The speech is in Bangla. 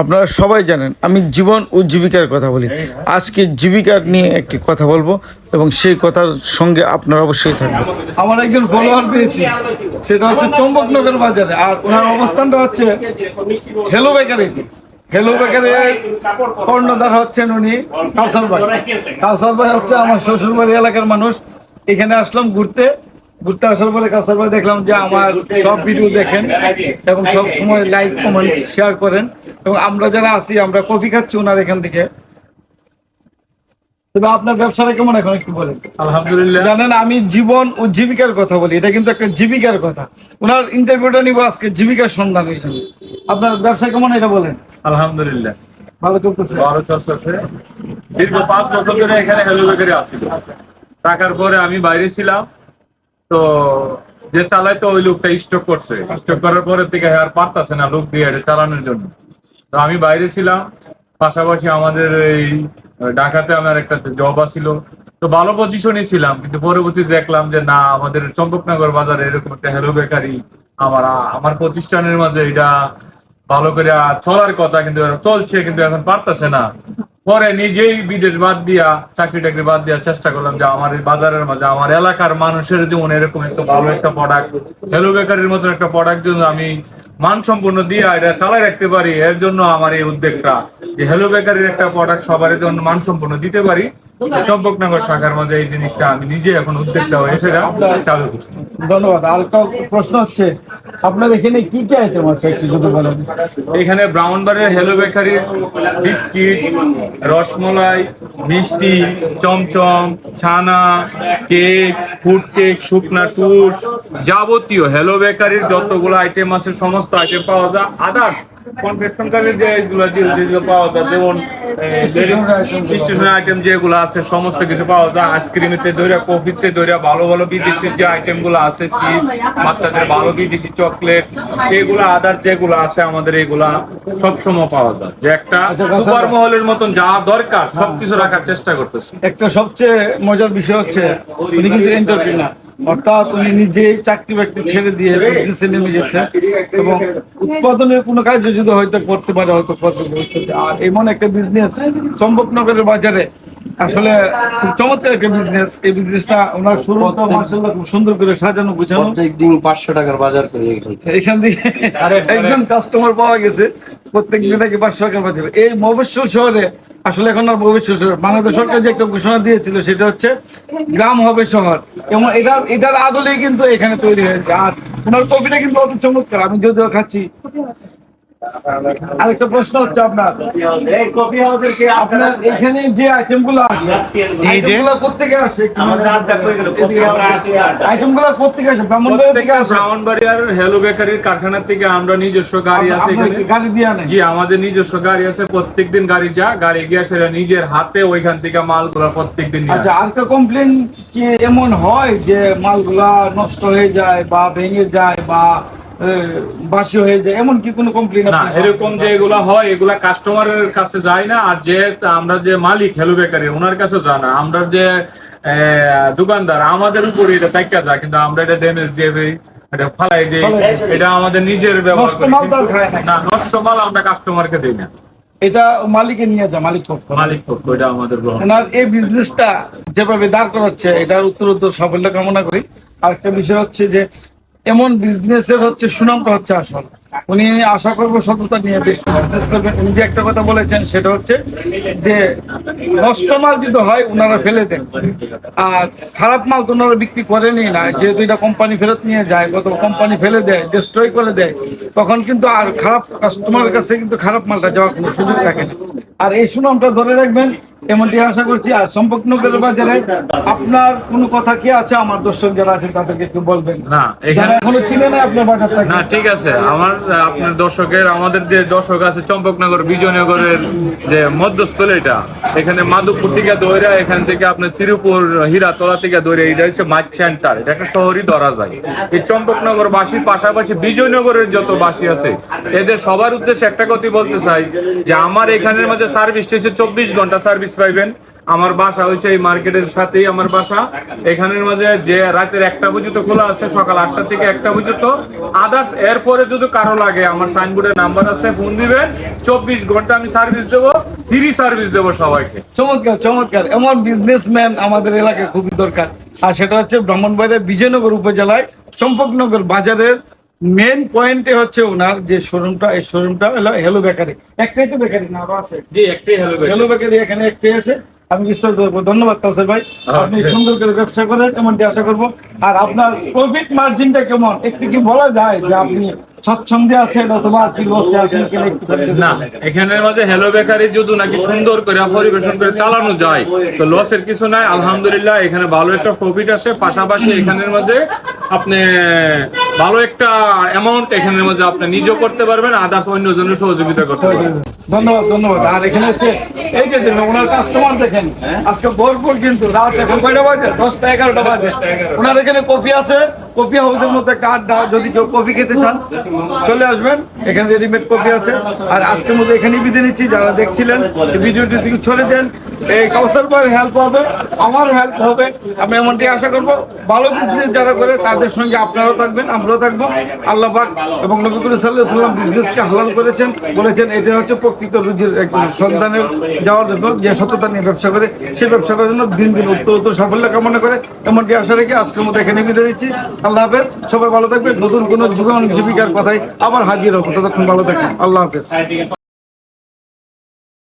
আপনারা সবাই জানেন, আমি জীবন ও জীবিকার কথা বলি। আজকে জীবিকার নিয়ে একটি কথা বলব এবং সেই কথার সঙ্গে আপনারা অবশ্যই থাকবেন। আমার একজন ফলোয়ার পেয়েছি। সেটা হচ্ছে চম্বকনগর বাজারে। আর ওনার অবস্থানটা হচ্ছে হেলো বেকারিতে হেলো বেকারি কর্ণধার হচ্ছেন উনি কাউসার ভাই। কাউসার ভাই হচ্ছে আমার শ্বশুরবাড়ি এলাকার মানুষ। এখানে আসলাম ঘুরতে। ঘুরতে আসার পরে কাউসার ভাই দেখলাম যে আমার সব ভিডিও দেখেন এবং সব সময় লাইক কমেন্ট শেয়ার করেন। এবং আমরা যারা আছি আমরা কফি খাচ্ছি ওনার এখান থেকে। তবে আপনার ব্যবসাটা কেমন এখন একটু বলেন। আলহামদুলিল্লাহ। জানেন আমি জীবন ও জীবিকার কথা বলি এটা কিন্তু একটা জীবিকার কথা। ওনার ইন্টারভিউটা নিব আজকে জীবিকার সন্ধান হিসেবে আপনার ব্যবসা কেমন এটা বলেন। আলহামদুলিল্লাহ। ভালো চলতেছে। বারো চলতেছে। দীর্ঘ পাঁচ বছর ধরে এখানে হেলো বেকারি আসছিল টাকার পরে আমি বাইরে ছিলাম তো যে চালাইতো ওই লোকটা স্টক করছে। স্টক করার পরে থেকে আর পারতাছে না লোক দিয়ে এটা চালানোর জন্য। তো আমি বাইরে ছিলাম, পাশাপাশি আমাদের এই ঢাকাতে আমার একটা জব আছিল তো ভালো পজিশনে ছিলাম, কিন্তু পরবর্তীতে দেখলাম যে না, আমাদের চম্পকনগর বাজারে এরকম একটা হেলো বেকারি আমার আমার প্রতিষ্ঠানের মাঝে এটা ভালো করে চলার কথা কিন্তু চলছে, কিন্তু এখন পারতেছে না। পরে নিজেই বিদেশ বাদ দিয়া, চাকরি টাকরি বাদ দিয়া চেষ্টা করলাম যে আমার এই বাজারের মাঝে, আমার এলাকার মানুষের যেমন এরকম একটা ভালো একটা প্রোডাক্ট হেলো বেকারির মতন একটা প্রোডাক্ট জন্য আমি মানসম্পন্ন দিয়ে এটা চালায় রাখতে পারি, এর জন্য আমার এই উদ্যোগটা যে হ্যালো বেকারির একটা প্রোডাক্ট সবার জন্য মানসম্পন্ন দিতে পারি। চম্পকনগর শাখার মধ্যে এই জিনিসটা আমি নিজে এখন উদ্যোগটা হয়ে সেটা চালু করছি। ধন্যবাদ। আর প্রশ্ন হচ্ছে আপনার এখানে কি কি আইটেম আছে একটু যদি বলেন? এখানে ব্রাউন বারের হেলো বেকারির বিস্কিট রসমলাই মিষ্টি চমচম ছানা কেক ফুড কেক শুকনা টুস যাবতীয় হেলো বেকারির যতগুলো আইটেম আছে সমস্ত আইটেম পাওয়া যায়। আদার্স কনফেকশনকারীর যে এগুলো যেগুলো পাওয়া যায় যেমন স্টেশনারি আইটেম যেগুলো আছে সমস্ত কিছু পাওয়া যায়। আইসক্রিমেতে দইরা কফিতে দইরা ভালো ভালো যে আছে চিজ বাচ্চাদের ভালো বিদেশি চকলেট সেগুলো আদার যেগুলো আছে আমাদের এগুলা সবসময় পাওয়া যায়। যে একটা আচ্ছা, আচ্ছা। সুপার মহলের মতন যা দরকার সবকিছু রাখার চেষ্টা করতেছি। একটা সবচেয়ে মজার বিষয় হচ্ছে উনি কিন্তু এন্টারপ্রিনার অর্থাৎ উনি নিজে চাকরি বাকরি ছেড়ে দিয়ে বিজনেসে নেমে গেছে এবং উৎপাদনের কোনো কাজে যদি হয়তো করতে পারে, হয়তো আর এমন একটা বিজনেস সম্ভবনগরের বাজারে আসলে চমৎকার একটা বিজনেস এই বিজনেসটা ওনার শুরু খুব সুন্দর করে সাজানো গুছানো। প্রত্যেক দিন পাঁচশো টাকার বাজার করি এখান থেকে। একজন কাস্টমার পাওয়া গেছে প্রত্যেক দিন নাকি পাঁচশো টাকা পাচ্ছে এই মফস্বল শহরে আসলে এখন আর মফস্বল শহর বাংলাদেশ সরকার যে একটা ঘোষণা দিয়েছিল সেটা হচ্ছে গ্রাম হবে শহর। এবং এটা এটার আদলেই কিন্তু এখানে তৈরি হয়েছে। আর ওনার কফিটা কিন্তু অত চমৎকার। আমি যদিও খাচ্ছি আরেকটা প্রশ্ন হচ্ছে আপনার। আপনার এখানে যে আইটেমগুলো আসে আইটেমগুলো কোথেকে আসে আইটেমগুলো কোথেকে আসে? ব্রাহ্মণবাড়ি থেকে আসে? ব্রাউনবাড়িয়ার হেলো বেকারির কারখানা থেকে আমরা নিজস্ব গাড়ি আছে এখানে। গাড়ি দিয়ে জি আমাদের নিজস্ব গাড়ি আছে প্রত্যেকদিন গাড়ি যা গাড়ি গিয়ে সেটা নিজের হাতে ওইখান থেকে মালগুলো প্রত্যেকদিন নিয়ে আচ্ছা আসে। আজকে কমপ্লেন কি এমন হয় যে মালগুলা নষ্ট হয়ে যায় বা ভেঙে যায় বা বাসি হয়ে যায়। এমন কি কোনো কমপ্লেন না এরকম যে এগুলা হয় এগুলা কাস্টমারের কাছে যায় না আর যে আমরা যে মালিক হেলো বেকারি ওনার কাছে যায় না। আমরা যে দোকানদার আমাদের উপরে এটা টাকা যায় কিন্তু আমরা এটা ড্যামেজ দিয়ে দেই, এটা ফালাই দিই এটা আমাদের নিজের ব্যবহার না। নষ্ট মাল আমরা কাস্টমারকে দিই না। এটা মালিকে নিয়ে যায় মালিক পক্ষ। মালিক পক্ষ এটা আমাদের ওনার এই বিজনেসটা যেভাবে দাঁড় করাচ্ছে এটার উত্তর উত্তর সাফল্য কামনা করি। আরেকটা বিষয় হচ্ছে যে এমন বিজনেসের হচ্ছে সুনামটা হচ্ছে আসল। উনি আশা করব সততা নিয়ে বিজনেস করবেন। উনি যে একটা কথা বলেছেন, সেটা হচ্ছে যে নষ্ট মাল যদি হয় ওনারা ফেলে দেন। আর খারাপ মাল তো ওনারা বিক্রি করেনি না। যেহেতু এটা কোম্পানি ফেরত নিয়ে যায় কত কোম্পানি ফেলে দেয় ডিস্ট্রয় করে দেয়, তখন কিন্তু আর খারাপ কাস্টমারের কাছে কিন্তু খারাপ মালটা যাওয়ার কোনো সুযোগ থাকে না। আর এই সুনামটা ধরে রাখবেন এমনটি আশা করছি আর সম্পর্কনগর বাজারে আপনার কোনো কথা কি আছে? আমার দর্শক যারা আছেন তাদেরকে একটু বলবেন। না এখানে এখনও চিনে না আপনার বাজারটা না ঠিক আছে। আমার আপনার দর্শকের আমাদের যে দর্শক আছে চম্পকনগর বিজয়নগরের যে মধ্যস্থল এটা। এখানে মাধবপুর থেকে দৈরা এখান থেকে আপনার শ্রীপুর হীরাতলা থেকে দৈরা এটা হচ্ছে মাছ সেন্টার। এটা একটা শহরই ধরা যায়। এই চম্পকনগর বাসীর পাশাপাশি বিজয়নগরের যত বাসী আছে এদের সবার উদ্দেশ্যে একটা কথা বলতে চাই যে আমার এখানের মাঝে সার্ভিস হচ্ছে চব্বিশ ঘণ্টা সার্ভিস পাইবেন। আমার বাসা হয়েছে এই মার্কেটের সাথেই আমার বাসা। এখানের মাঝে যে রাতের একটা পর্যন্ত খোলা আছে, সকাল আটটা থেকে একটা পর্যন্ত আদার্স এরপরে যদি কারও লাগে, আমার সাইনবোর্ডের নাম্বার আছে ফোন দিবেন। চব্বিশ ঘণ্টা আমি সার্ভিস দেবো ফ্রি সার্ভিস দেবো সবাইকে। চমৎকার চমৎকার। এমন বিজনেসম্যান আমাদের এলাকায় খুবই দরকার। আর সেটা হচ্ছে ব্রাহ্মণবাড়িয়া বিজয়নগর উপজেলায় চম্পকনগর বাজারের মেন পয়েন্টে হচ্ছে ওনার যে শোরুমটা এই শোরুমটা হলো হেলো বেকারি একটাই তো বেকারি না আরও আছে? জি একটাই হ্যালো হেলো বেকারি এখানে একটাই আছে। আমি বিস্তারিত করব ধন্যবাদ কাউসার ভাই। আপনি সুন্দর করে ব্যবসা করেন এমনটি আশা করব। আর আপনার প্রফিট মার্জিনটা কেমন? একটু কি বলা যায় যে আপনি স্বচ্ছন্দে আছেন অথবা কি লসে আছেন না এখানের মাঝে হ্যালো বেকারি যদি নাকি সুন্দর করে পরিবেশন করে চালানো যায় তো লসের কিছু নাই। আলহামদুলিল্লাহ এখানে ভালো একটা প্রফিট আসে। পাশাপাশি এখানের মাঝে আপনি ভালো একটা অ্যামাউন্ট এখানের মধ্যে আপনি নিজেও করতে পারবেন আদার্স অন্যজনের সহযোগিতা করতে পারবেন। ধন্যবাদ ধন্যবাদ। আর এখানে হচ্ছে এই যে দেখেন ওনার কাস্টমার দেখেন আজকে ভরপুর কিন্তু রাত এখন কয়টা বাজে? দশটা এগারোটা বাজে। ওনার এখানে কফি আছে কফি হাউসের মধ্যে একটা আড্ডা যদি কেউ কফি খেতে চান চলে আসবেন। এখানে রেডিমেড কফি আছে। আর আজকের মধ্যে এখানেই বিদায় নিচ্ছি। যারা দেখছিলেন ভিডিওটি ছড়ে দেন। এই কাউসার ভাইয়ের হেল্প হবে, আমার হেল্প হবে। আমি এমনটি আশা করব, ভালো বিজনেস যারা করে, তাদের সঙ্গে আপনারাও থাকবেন, আমরাও থাকব। আল্লাহ পাক এবং নবী করিম সাল্লাহ বিজনেসকে হালাল করেছেন, বলেছেন এটা হচ্ছে প্রকৃত রুজির একজন সন্তানের যাওয়ার জন্য, যে সততা নিয়ে ব্যবসা করে সেই ব্যবসাটার জন্য দিন দিন উত্তর উত্তর সাফল্য কামনা করে। এমনটি আশা রেখে আজকের মতো এখানে বিদায় দিচ্ছি আল্লাহ হাফেজ, সবাই ভালো থাকবেন। নতুন কোনো জীবন জীবিকার কথাই আবার হাজির হব। ততক্ষণ ভালো থাকবেন। আল্লাহ হাফেজ।